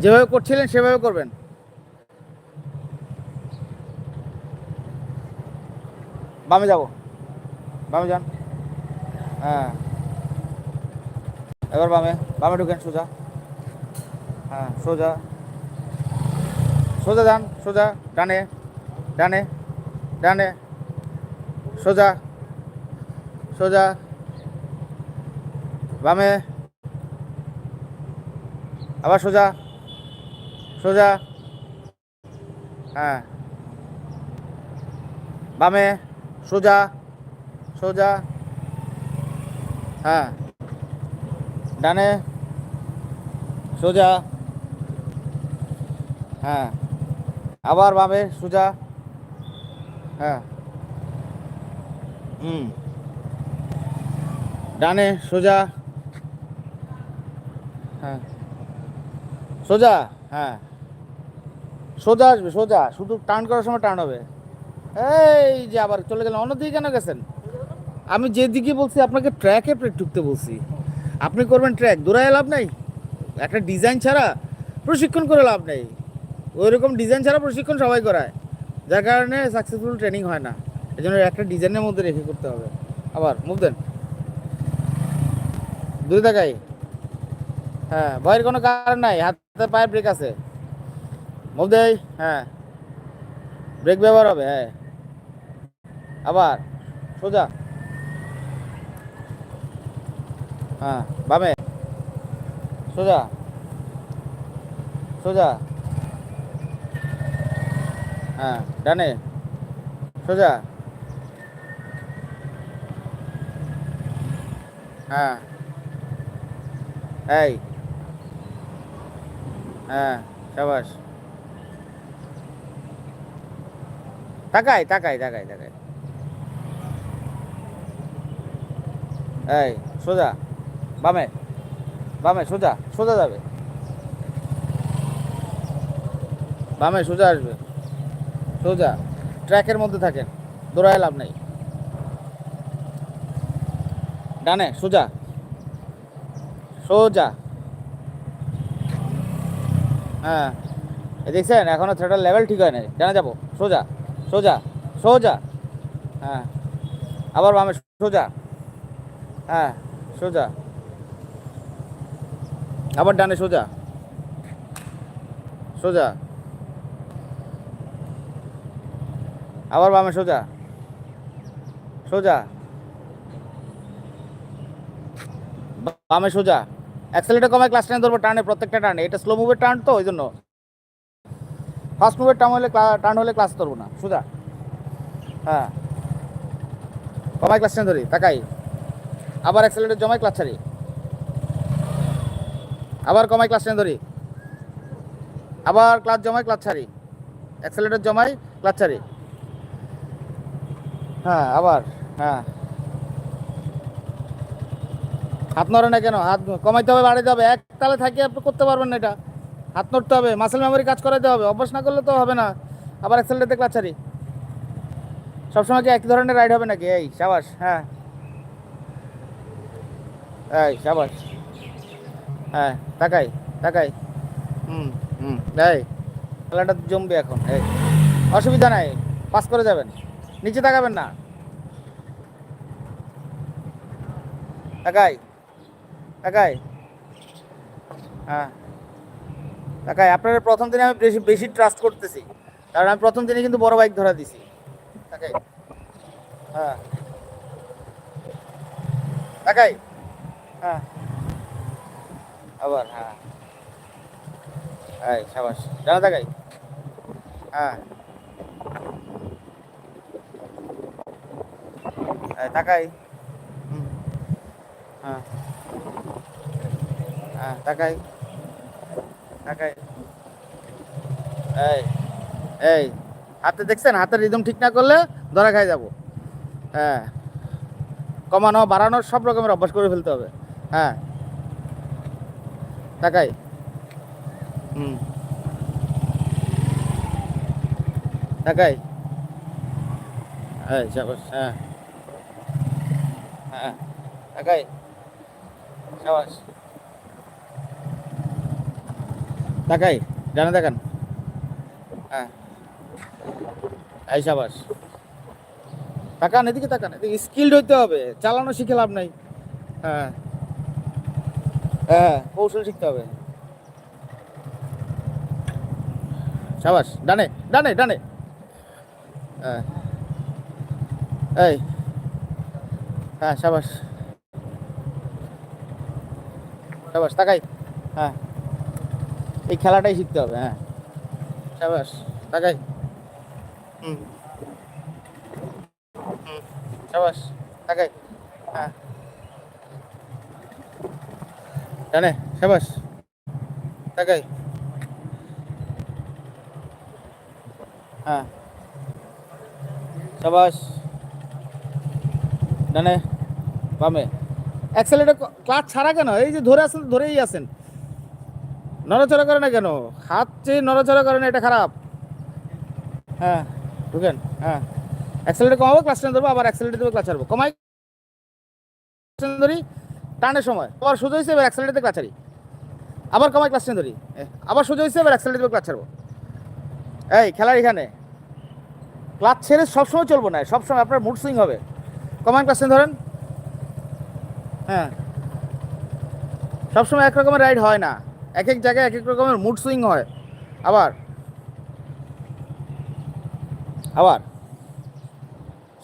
যেভাবে করছিলেন, সেভাবে করবেন। বামে যাব। বামে যান। হ্যাঁ। এবার বামে। বামে ঢুকেন, সোজা। হ্যাঁ সোজা। সোজা যান, সোজা। ডানে। ডানে। ডানে। সোজা। সোজা। বামে। আবার সোজা। সোজা। হ্যাঁ। বামে, সোজা সোজা। হ্যাঁ। ডানে, সোজা। হ্যাঁ। আবার বামে, সোজা। হ্যাঁ। হুম। ডানে, সোজা। হ্যাঁ। সোজা। হ্যাঁ। সোজা আসবে, সোজা। শুধু টার্ন করার সময় টার্ন হবে। এই যে আবার চলে গেলেন, অন্যদিকে কেন গেছেন? আমি যেদিকে বলছি, আপনাকে ট্র্যাকে ঢুকতে বলছি। আপনি করবেন ট্র্যাক দৌড়ায় লাভ নাই? একটা ডিজাইন ছাড়া প্রশিক্ষণ করে লাভ নেই। ওই রকম ডিজাইন ছাড়া প্রশিক্ষণ সবাই করায়। যার কারণে সাকসেসফুল ট্রেনিং হয় না। এই জন্য একটা ডিজাইনের মধ্যে রেখে করতে হবে। আবার মুভ দেন দুই টাকাই হ্যাঁ ভয়ের কোনো কারণ নাই। হাতে পায়ের ব্রেক আছে। মুভ দেই হ্যাঁ। ব্রেক ব্যবহার হবে হ্যাঁ। আবার, সোজা। হ্যাঁ বামে। সোজা। সোজা। হ্যাঁ ডানে। সোজা। হ্যাঁ। এই। হ্যাঁ সাবাস। তাকাই তাকাই তাকাই তাকাই। এই, সোজা। বামে বামে, সোজা সোজা যাবে। বামে সোজা আসবে। সোজা। ট্র্যাকের মধ্যে থাকেন। দৌড়ায় লাভ নেই। ডানে, সোজা। সোজা। হ্যাঁ। দেখছেন, এখনও থ্রেটার লেভেল ঠিক হয় নাই। ডানে যাব। সোজা। সোজা সোজা। হ্যাঁ। আবার বামে, সোজা। হ্যাঁ সোজা। আবার ডানে সোজা। সোজা। আবার বামে সোজা। সোজা। বামে সোজা। অ্যাক্সেলেটার কমায় ক্লাস টেনে ধরবো টার্নে প্রত্যেকটা টার্নে এটা স্লো মুভের টার্ন তো, ওই জন্য। ফার্স্ট মুভের টার্ন হলে টার্ন হলে ক্লাস ধরবো না। সোজা। হ্যাঁ। কমাই ক্লাস টেনে ধরি। তাকাই। আবার অ্যাক্সেলেটার জমায় ক্লাস ছাড়ি। আবার কমাই ক্লাস টেনে ধরি। আবার ক্লাস জমায় ক্লাস ছাড়ি। অ্যাক্সেলেটার জমাই ক্লাস ছাড়ি। হ্যাঁ আবার। হ্যাঁ। হাত নড়ে না কেন? হাত কমাইতে হবে, বাড়াইতে হবে। এক তালে থাকিয়ে আপনি করতে পারবেন না এটা। হাত নড়তে হবে মাসেল মেমোরি কাজ করাইতে হবে, অভ্যাস না করলে তো হবে না। আবার অ্যাক্সেলেটারতে ক্লাচ ছাড়ি সবসময় কি এক ধরনের রাইড হবে নাকি? এই, সাবাস হ্যাঁ। এই, সাবাস। হ্যাঁ তাকাই তাকাই। হুম হুম, এই, খেলাটা জমবে এখন, এই। অসুবিধা নাই পাস করে যাবেন। নিচে তাকাবেন না। তাকাই তাকাই। হ্যাঁ। তাকাই আপনারা প্রথম দিনে আমি বেশি বেশি ট্রাস্ট করতেছি। কারণ আমি প্রথম দিনে কিন্তু বড় বাইক ধরা দিছি। তাকাই হ্যাঁ। তাকাই হ্যাঁ। আবার হ্যাঁ। এই, সাবাস। জানা তাকাই হ্যাঁ। তাকাই হ্যাঁ। হ্যাঁ তাকাই এই এই, হাতে দেখছেন? হাতের রিদম ঠিক না করলে ধরা খাই যাব। হ্যাঁ কমানো, বাড়ানো সব রকমের অভ্যাস করে ফেলতে হবে। হ্যাঁ তাকাই। হুম, তাকাই। এই, সাবাস হ্যাঁ হ্যাঁ তাকাই। সাবাস। তাকাই, ডানে দেখান হ্যাঁ। এই সাবাস। তাকান, এদিকে তাকান, এদিকে স্কিল্ড হইতে হবে, চালানো শিখে লাভ নাই। হ্যাঁ। হ্যাঁ কৌশল শিখতে হবে। সাবাস, ডানে ডানে ডানে। হ্যাঁ। এই। হ্যাঁ সাবাস। সাবাস, তাকাই। হ্যাঁ। এই খেলাটাই শিখতে হবে হ্যাঁ। সাবাস তাকাই। হুম। হুম সাবাস তাকাই। হ্যাঁ। জানে সাবাস তাকাই। হ্যাঁ। সাবাস। ডানে বামে। অ্যাক্সেলেটার ক্লাচ ছাড়া কেন? এই যে ধরে আছেন ধরেই আছেন। নড়াচড়া করে না কেন? হাত যে নড়াচড়া করে না, এটা খারাপ। হ্যাঁ ঢুকেন হ্যাঁ। অ্যাক্সেলেটার কমাবো ক্লাস টেন ধরবো, আবার অ্যাক্সেলেটার দেবো ক্লাচ ছাড়বো কমাই। ধরি টানের সময়। আবার সোজা হয়েছে এবার অ্যাক্সেলেটার ক্লাচ ছাড়ি আবার কমাই ক্লাস টেন ধরি। আবার সোজা হয়েছে এবার অ্যাক্সেলেটার দেবো ক্লাচ ছাড়বো এই, খেলার এখানে। ক্লাচ ছেড়ে সবসময় চলবো না, সবসময় আপনার মুড সুইং হবে। কমান ক্লাস টেন ধরেন। হ্যাঁ। সবসময় এক রকমের রাইড হয় না। এক এক জায়গায় এক এক রকমের মুড সুইং হয়। আবার। আবার।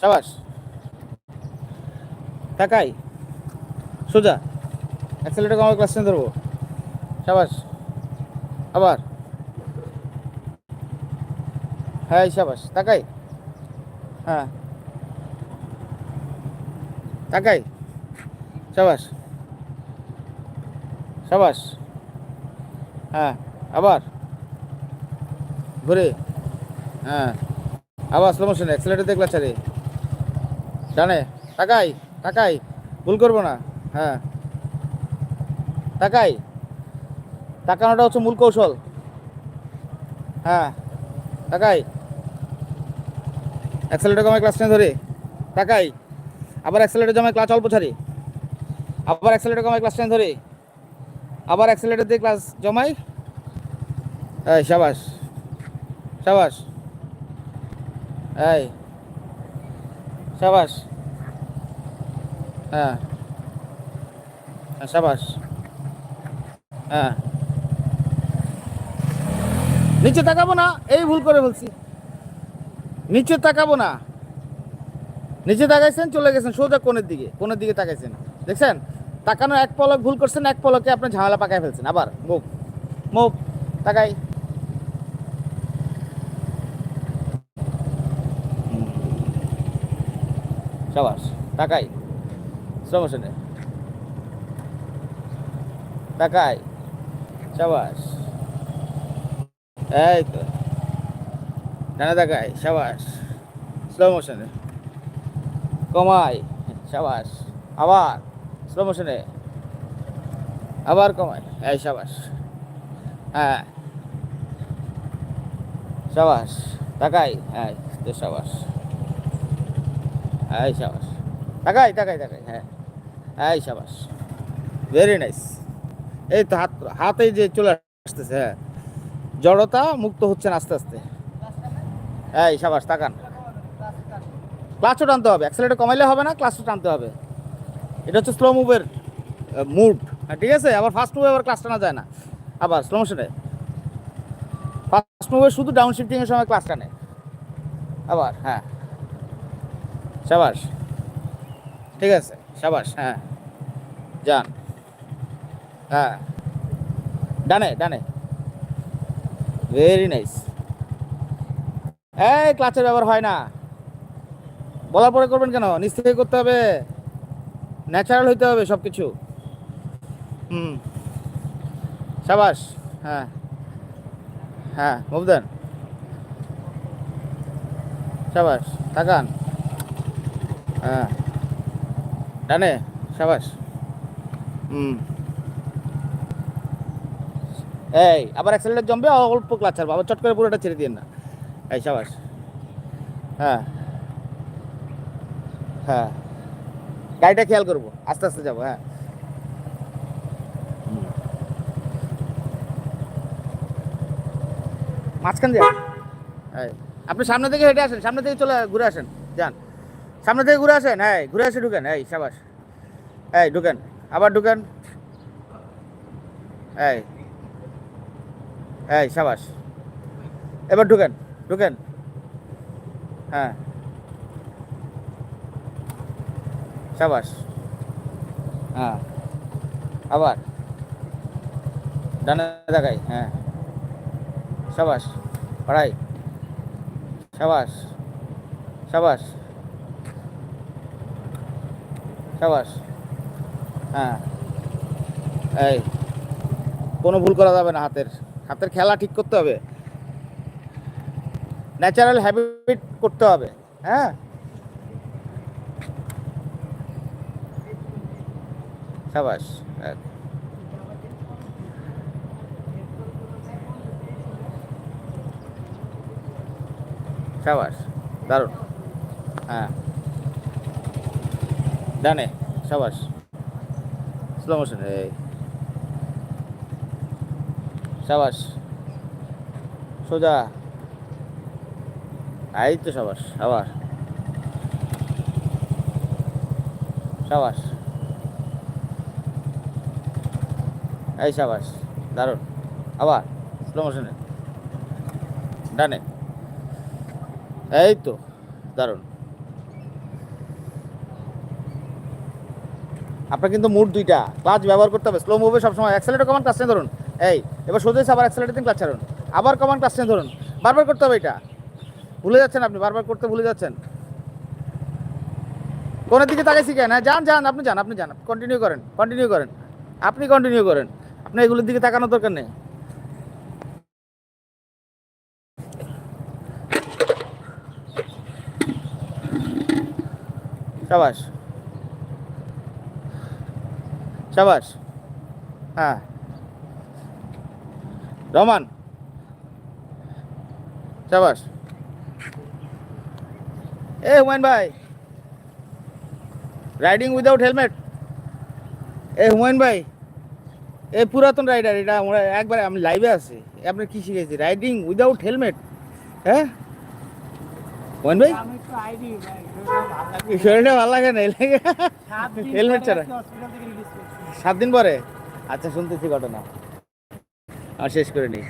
সাবাস। তাকাই। সোজা। অ্যাক্সেলেটার কমার ক্লাস ধরবো। সাবাস। আবার। হ্যাঁ সাবাস। তাকাই। হ্যাঁ। তাকাই। সাবাস। সাবাস। হ্যাঁ আবার। ঘুরে। হ্যাঁ আবার স্লো মোশন অ্যাক্সিলেটার দেখলা ছাড়ে। ডানে, তাকাই তাকাই, ভুল করব না। হ্যাঁ। তাকাই। তাকানোটা হচ্ছে মূল কৌশল। হ্যাঁ তাকাই। অ্যাক্সেলেটার কমায় ক্লাস টেন ধরে। তাকাই। আবার অ্যাক্সেলেটার জমায় ক্লাস অল্প ছাড়ি। আবার অ্যাক্সেলেটার কমায় ক্লাস টেন ধরে। আবার অ্যাক্সেলেটার দিয়ে ক্লাস জমাই। এই সাবাস। সাবাস। এই সাবাস। হ্যাঁ। হ্যাঁ, সাবাস। হ্যাঁ। নিচে তাকাবো না এই ভুল করে বলছি। নিচে তাকাবো না। নিচে তাকাইছেন চলে গেছেন সোজা কোণের দিকে কোণের দিকে তাকাইছেন। দেখছেন? তাকানো এক পলক, ভুল করছেন, এক পলকে আপনি ঝামেলা পাকায় ফেলছেন। আবার, মুখ মুখ, তাকাই। সাবাস, তাকাই। সমস্যা নেই তাকাই। সাবাস। এই তো। ডানা তাকাই, সাবাস। স্লো মোশনে কমাই, সাবাস। আবার। স্লো মোশনে আবার কমাই। এই সাবাস। হ্যাঁ। সাবাস। তাকাই। হ্যাঁ তো সাবাস। এই সাবাস। তাকাই তাকাই তাকাই। হ্যাঁ। এই সাবাস। ভেরি নাইস এই তো হাত হাতে যে চলে আসতেছে হ্যাঁ। জড়তা মুক্ত হচ্ছেন আস্তে আস্তে। এই সাবাস, তাকান। ক্লাচও টানতে হবে। অ্যাক্সেলেটার কমাইলে হবে না ক্লাচও টানতে হবে। এটা হচ্ছে স্লো মুভের মুড হ্যাঁ ঠিক আছে আবার ফাস্ট মুভে আবার ক্লাস টানা যায় না। আবার স্লো মোশনে ফাস্ট মুভে শুধু ডাউন শিফটিংয়ের সময় ক্লাস টানে। আবার হ্যাঁ। সাবাস। ঠিক আছে সাবাস হ্যাঁ। যান। হ্যাঁ। ডানে ডানে। ভেরি নাইস এই ক্লাচের ব্যবহার হয় না। বলার পরে করবেন কেন? নিচ থেকে করতে হবে। ন্যাচারাল হইতে হবে সব কিছু হুম। সাবাস হ্যাঁ। হ্যাঁ মুভ দেন সাবাস, তাকান। হ্যাঁ। ডানে, সাবাস। হুম। এই, আবার অ্যাক্সেলেটার জমবে অল্প ক্লাচ ছাড়বো। আবার চট করে পুরোটা ছেড়ে দিন না। এই, সাবাস। হ্যাঁ। হ্যাঁ। গাড়িটা খেয়াল করব। আস্তে আস্তে যাব হ্যাঁ। মাঝখান দিয়ে আপনি সামনে থেকে হেঁটে আসেন, সামনে থেকে চলে ঘুরে আসেন, যান। সামনে থেকে ঘুরে আসেন হ্যাঁ ঘুরে আসে ঢুকেন, এই, সাবাস। এই, ঢুকেন, আবার ঢুকেন। এই এই, সাবাস। এবার ঢুকেন ঢুকেন। হ্যাঁ। সাবাস। হ্যাঁ। আবার? ডানে দেখাই হ্যাঁ। সাবাস পাড়াই সাবাস সাবাস। সাবাস হ্যাঁ। এই কোনো ভুল করা যাবে না হাতের। হাতের খেলা ঠিক করতে হবে। ন্যাচারাল হ্যাবিট করতে হবে হ্যাঁ। সাবাস। সাবাস দারুণ। হ্যাঁ। ডানে, সাবাস। স্লো মোশন এই। সাবাস। সোজা। এই তো সাবাস, আবার। সাবাস। এই সাবাস, দারুণ। আবার স্লো মোশনে ডানে। এই তো, দারুণ। আপনার কিন্তু মুড দুইটা। ক্লাচ ব্যবহার করতে হবে। স্লো মুভে সবসময় অ্যাক্সেলেটর কমান ক্লাস ধরুন। এই, এবার সোজা আবার অ্যাক্সেলেটর ক্লাচ ছাড়ুন। আবার কমান ক্লাস ধরুন। বারবার করতে হবে এটা। ভুলে যাচ্ছেন আপনি, বারবার করতে ভুলে যাচ্ছেন। কোনের দিকে তাকাইছি কেন? হ্যাঁ যান যান, আপনি যান আপনি যান। কন্টিনিউ করেন কন্টিনিউ করেন। আপনি কন্টিনিউ করেন। আপনি এগুলোর দিকে তাকানোর দরকার নেই। সাবাস। সাবাস। হ্যাঁ। রমান সাবাস। এ হুমায়ুন ভাই। রাইডিং উইদাউট হেলমেট এ হুমায়ুন ভাই। এ পুরাতন রাইডার এটা আমরা একবার আমি লাইভে আছি। আপনি কি শিখেছি? রাইডিং উইদাউট হেলমেট হ্যাঁ? হুমায়ুন ভাই? শরীরটা ভালো লাগে। না হেলমেট ছাড়া। সাত দিন পরে? আচ্ছা শুনতেছি ঘটনা। আর শেষ করে নিই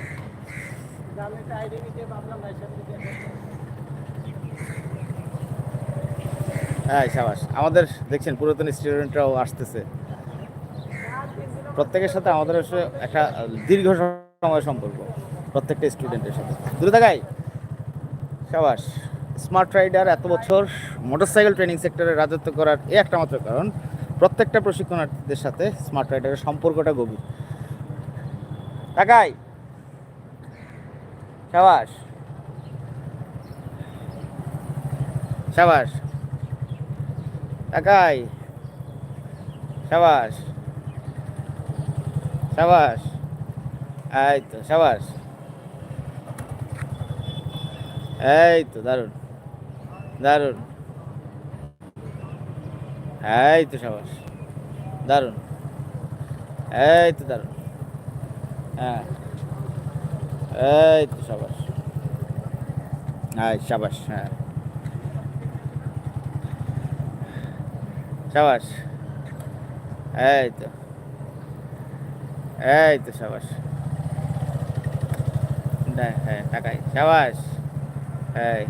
হ্যাঁ সাবাস আমাদের দেখছেন পুরাতন স্টুডেন্টরাও আসতেছে। প্রত্যেকের সাথে আমাদের একটা দীর্ঘ সময় সম্পর্ক, প্রত্যেকটা স্টুডেন্টের সাথে। দূরে থাকাই সাবাস স্মার্ট রাইডার এত বছর মোটরসাইকেল ট্রেনিং সেক্টরে রাজত্ব করার এই একটা মাত্র কারণ, প্রত্যেকটা প্রশিক্ষণার্থীদের সাথে স্মার্ট রাইডারের সম্পর্কটা গভীর। তাকাই সাবাস সাবাস তাকাই সাবাস। সাবাস। এই তো, সাবাস। এই তো, দারুণ। দারুণ। এই তো, সাবাস। দারুণ। এই তো, দারুণ। হ্যাঁ। এই তো, সাবাস। হ্যাঁ সাবাস হ্যাঁ। সাবাস। এই তো। এই তো সাবাস। হ্যাঁ টাকাই। সাবাস, এই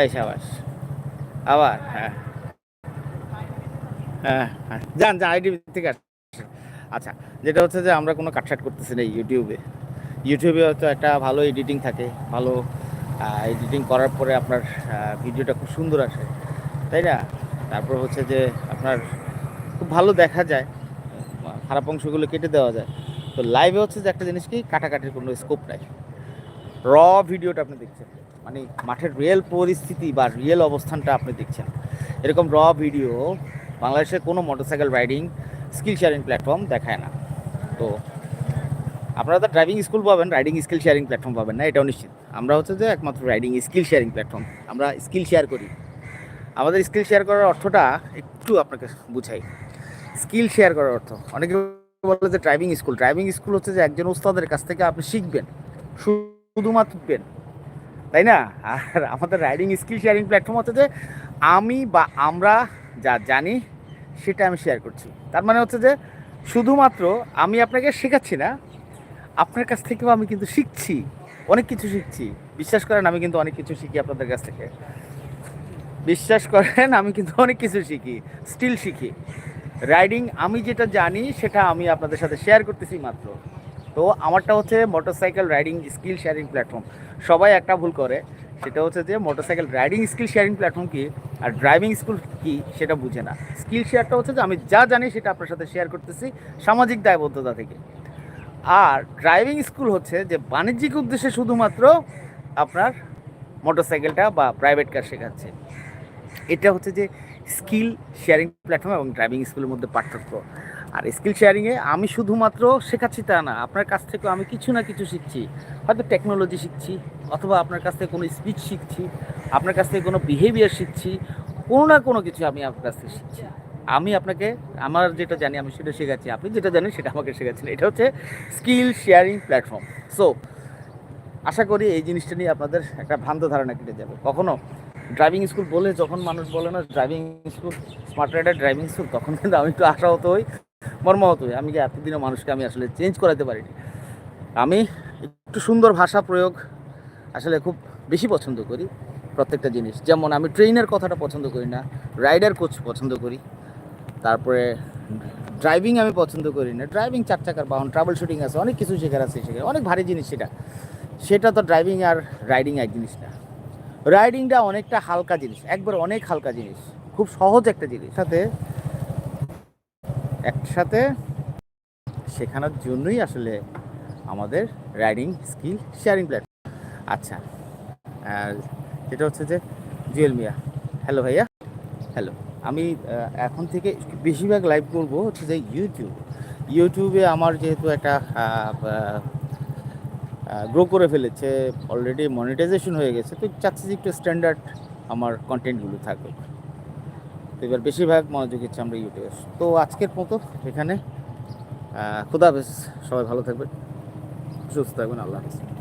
এই সাবাস। আবার হ্যাঁ। হ্যাঁ হ্যাঁ। যান যান, আইডি থেকে আচ্ছা যেটা হচ্ছে যে আমরা কোনো কাটসাট করতেছি না ইউটিউবে। ইউটিউবে হয়তো একটা ভালো এডিটিং থাকে, ভালো এডিটিং করার পরে আপনার ভিডিওটা খুব সুন্দর আসে, তাই না? তারপর হচ্ছে যে আপনার খুব ভালো দেখা যায়। খারাপ অংশগুলো কেটে দেওয়া যায়। তো লাইভে হচ্ছে যে একটা জিনিস কি, কাটাকাটির কোনো স্কোপ নাই। র ভিডিওটা আপনি দেখছেন। মানে মাঠের রিয়েল পরিস্থিতি বা রিয়েল অবস্থানটা আপনি দেখছেন। এরকম র ভিডিও বাংলাদেশের কোনো motorcycle riding skill sharing platform দেখায় না। তো আপনারা তো ড্রাইভিং স্কুল পাবেন রাইডিং স্কিল শেয়ারিং প্ল্যাটফর্ম পাবেন না, এটাও নিশ্চিত। আমরা হচ্ছে যে একমাত্র রাইডিং স্কিল শেয়ারিং প্ল্যাটফর্ম আমরা স্কিল শেয়ার করি। আমাদের স্কিল শেয়ার করার অর্থটা একটু আপনাকে বুঝাই। স্কিল শেয়ার করার অর্থ। অনেকে বলে যে ড্রাইভিং স্কুল ড্রাইভিং স্কুল হচ্ছে যে একজন উস্তাদের কাছ থেকে আপনি শিখবেন, শুধুমাত্র পেন। তাই না? আর আমাদের রাইডিং স্কিল শেয়ারিং প্ল্যাটফর্ম হচ্ছে যে আমি বা আমরা যা জানি সেটা আমি শেয়ার করছি। তার মানে হচ্ছে যে শুধুমাত্র আমি আপনাকে শেখাচ্ছি না, আপনার কাছ থেকেও আমি কিন্তু শিখছি, অনেক কিছু শিখছি। বিশ্বাস করেন, আমি কিন্তু অনেক কিছু শিখি আপনাদের কাছ থেকে। বিশ্বাস করেন, আমি কিন্তু অনেক কিছু শিখি স্টিল শিখি। রাইডিং আমি যেটা জানি, সেটা আমি আপনাদের সাথে শেয়ার করতেছি মাত্র। তো আমারটা হচ্ছে motorcycle riding skill sharing platform সবাই একটা ভুল করে, সেটা হচ্ছে যে motorcycle riding skill sharing platform কী আর ড্রাইভিং স্কুল কি সেটা বুঝে না। স্কিল শেয়ারটা হচ্ছে যে আমি যা জানি, সেটা আপনার সাথে শেয়ার করতেছি সামাজিক দায়বদ্ধতা থেকে। আর ড্রাইভিং স্কুল হচ্ছে যে বাণিজ্যিক উদ্দেশ্যে শুধুমাত্র আপনার মোটরসাইকেলটা বা প্রাইভেট কার শেখাচ্ছে। এটা হচ্ছে যে স্কিল শেয়ারিং প্ল্যাটফর্ম এবং ড্রাইভিং স্কুলের মধ্যে পার্থক্য। আর স্কিল শেয়ারিংয়ে আমি শুধুমাত্র শেখাচ্ছি তা না, আপনার কাছ থেকে আমি কিছু না কিছু শিখছি। হয়তো টেকনোলজি শিখছি, অথবা আপনার কাছ থেকে কোনো স্পিচ শিখছি, আপনার কাছ থেকে কোনো বিহেভিয়ার শিখছি, কোনো না কোনো কিছু আমি আপনার কাছ থেকে শিখছি। আমি আপনাকে, আমার যেটা জানি আমি সেটা শেখাচ্ছি, আপনি যেটা জানেন সেটা আমাকে শেখাচ্ছেন। এটা হচ্ছে স্কিল শেয়ারিং প্ল্যাটফর্ম। সো আশা করি এই জিনিসটা নিয়ে আপনাদের একটা ভ্রান্ত ধারণা কেটে যাবে। কখনো ড্রাইভিং স্কুল বলে যখন মানুষ বলে না driving school smart rider driving school তখন কিন্তু আমি একটু আশাহত হই, মর্মাহত হই। আমি এতদিনও মানুষকে আমি আসলে চেঞ্জ করাতে পারিনি। আমি একটু সুন্দর ভাষা প্রয়োগ আসলে খুব বেশি পছন্দ করি প্রত্যেকটা জিনিস। যেমন আমি ট্রেনের কথাটা পছন্দ করি না রাইডার কোচ পছন্দ করি। তারপরে ড্রাইভিং আমি পছন্দ করি না। ড্রাইভিং চার চাকার বাহন ট্রাভেল শুটিং আছে, অনেক কিছু শেখার আছে সেখানে, অনেক ভারী জিনিস সেটা। সেটা তো ড্রাইভিং আর রাইডিং এক জিনিস না। রাইডিংটা অনেকটা হালকা জিনিস একবার অনেক হালকা জিনিস খুব সহজ একটা জিনিস। সাথে একসাথে শেখানোর জন্যই আসলে আমাদের রাইডিং স্কিল শেয়ারিং প্ল্যাটফর্ম। আচ্ছা যেটা হচ্ছে যে জুয়েল মিয়া হ্যালো ভাইয়া। হ্যালো আমি এখন থেকে বেশিরভাগ লাইভ করব হচ্ছে যে ইউটিউব ইউটিউবে আমার যেহেতু একটা গ্রো করে ফেলেছে অলরেডি মনিটাইজেশন হয়ে গেছে, তো চাচ্ছি একটু স্ট্যান্ডার্ড আমার কন্টেন্টগুলো থাকবে। তো এবার বেশিরভাগ মনোযোগ হচ্ছে আমরা ইউটিউবে তো আজকের মতো এখানে খুদা বেশ সবাই ভালো থাকবেন, সুস্থ থাকবেন, আল্লাহ হাফেজ।